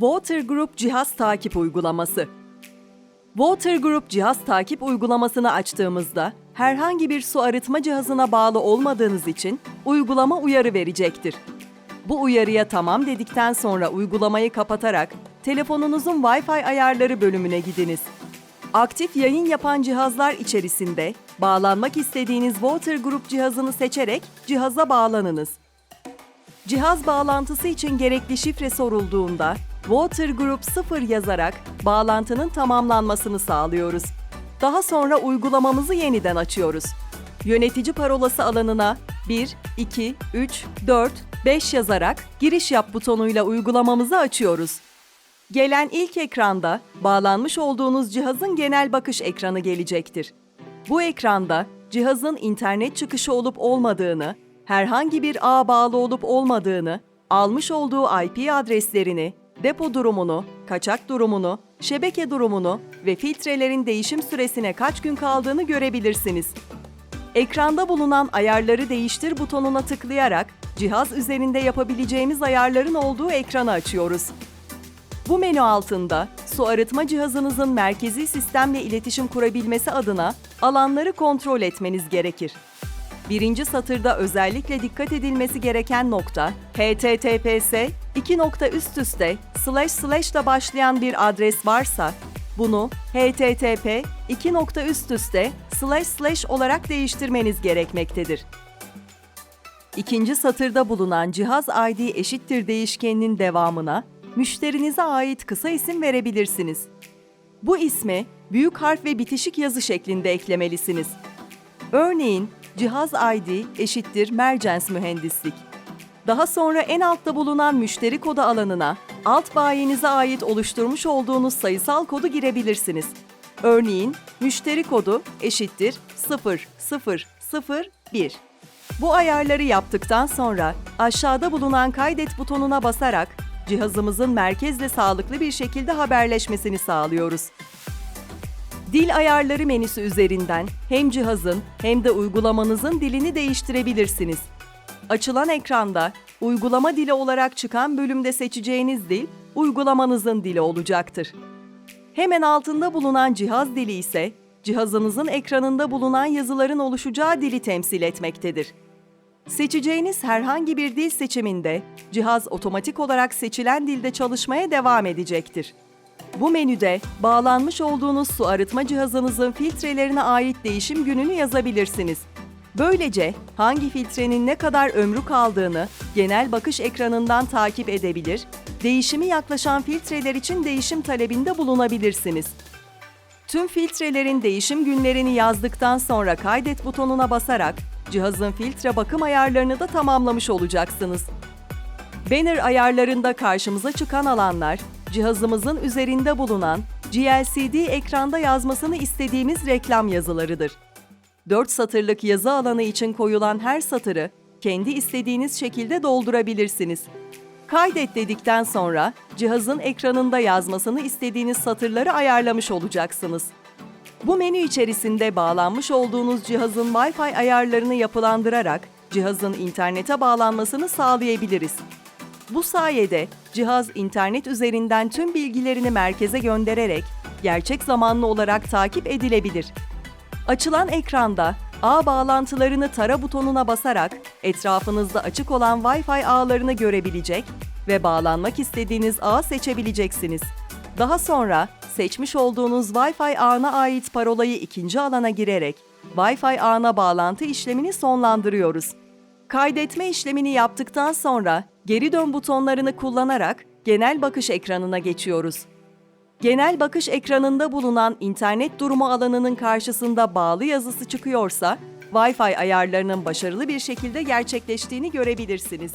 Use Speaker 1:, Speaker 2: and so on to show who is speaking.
Speaker 1: Water Group cihaz takip uygulaması. Water Group cihaz takip uygulamasını açtığımızda herhangi bir su arıtma cihazına bağlı olmadığınız için uygulama uyarı verecektir. Bu uyarıya tamam dedikten sonra uygulamayı kapatarak telefonunuzun Wi-Fi ayarları bölümüne gidiniz. Aktif yayın yapan cihazlar içerisinde bağlanmak istediğiniz Water Group cihazını seçerek cihaza bağlanınız. Cihaz bağlantısı için gerekli şifre sorulduğunda Water Group 0 yazarak bağlantının tamamlanmasını sağlıyoruz. Daha sonra uygulamamızı yeniden açıyoruz. Yönetici parolası alanına 1, 2, 3, 4, 5 yazarak giriş yap butonuyla uygulamamızı açıyoruz. Gelen ilk ekranda bağlanmış olduğunuz cihazın genel bakış ekranı gelecektir. Bu ekranda cihazın internet çıkışı olup olmadığını, herhangi bir ağ bağlı olup olmadığını, almış olduğu IP adreslerini, depo durumunu, kaçak durumunu, şebeke durumunu ve filtrelerin değişim süresine kaç gün kaldığını görebilirsiniz. Ekranda bulunan ayarları değiştir butonuna tıklayarak cihaz üzerinde yapabileceğimiz ayarların olduğu ekranı açıyoruz. Bu menü altında su arıtma cihazınızın merkezi sistemle iletişim kurabilmesi adına alanları kontrol etmeniz gerekir. Birinci satırda özellikle dikkat edilmesi gereken nokta https 2 nokta üst üste slash slash ile başlayan bir adres varsa bunu http 2 nokta üst üste slash slash olarak değiştirmeniz gerekmektedir. İkinci satırda bulunan cihaz ID eşittir değişkeninin devamına müşterinize ait kısa isim verebilirsiniz. Bu ismi büyük harf ve bitişik yazı şeklinde eklemelisiniz. Örneğin cihaz ID eşittir Mercens Mühendislik. Daha sonra en altta bulunan müşteri kodu alanına alt bayinize ait oluşturmuş olduğunuz sayısal kodu girebilirsiniz. Örneğin müşteri kodu eşittir 0001. Bu ayarları yaptıktan sonra aşağıda bulunan kaydet butonuna basarak cihazımızın merkezle sağlıklı bir şekilde haberleşmesini sağlıyoruz. Dil ayarları menüsü üzerinden hem cihazın hem de uygulamanızın dilini değiştirebilirsiniz. Açılan ekranda uygulama dili olarak çıkan bölümde seçeceğiniz dil uygulamanızın dili olacaktır. Hemen altında bulunan cihaz dili ise cihazınızın ekranında bulunan yazıların oluşacağı dili temsil etmektedir. Seçeceğiniz herhangi bir dil seçiminde cihaz otomatik olarak seçilen dilde çalışmaya devam edecektir. Bu menüde bağlanmış olduğunuz su arıtma cihazınızın filtrelerine ait değişim gününü yazabilirsiniz. Böylece hangi filtrenin ne kadar ömrü kaldığını genel bakış ekranından takip edebilir, değişimi yaklaşan filtreler için değişim talebinde bulunabilirsiniz. Tüm filtrelerin değişim günlerini yazdıktan sonra kaydet butonuna basarak cihazın filtre bakım ayarlarını da tamamlamış olacaksınız. Banner ayarlarında karşımıza çıkan alanlar, cihazımızın üzerinde bulunan GLCD ekranda yazmasını istediğimiz reklam yazılarıdır. 4 satırlık yazı alanı için koyulan her satırı kendi istediğiniz şekilde doldurabilirsiniz. Kaydet dedikten sonra cihazın ekranında yazmasını istediğiniz satırları ayarlamış olacaksınız. Bu menü içerisinde bağlanmış olduğunuz cihazın Wi-Fi ayarlarını yapılandırarak cihazın internete bağlanmasını sağlayabiliriz. Bu sayede cihaz internet üzerinden tüm bilgilerini merkeze göndererek gerçek zamanlı olarak takip edilebilir. Açılan ekranda ağ bağlantılarını tara butonuna basarak etrafınızda açık olan Wi-Fi ağlarını görebilecek ve bağlanmak istediğiniz ağı seçebileceksiniz. Daha sonra seçmiş olduğunuz Wi-Fi ağına ait parolayı ikinci alana girerek Wi-Fi ağına bağlantı işlemini sonlandırıyoruz. Kaydetme işlemini yaptıktan sonra geri dön butonlarını kullanarak genel bakış ekranına geçiyoruz. Genel bakış ekranında bulunan internet durumu alanının karşısında bağlı yazısı çıkıyorsa, Wi-Fi ayarlarının başarılı bir şekilde gerçekleştiğini görebilirsiniz.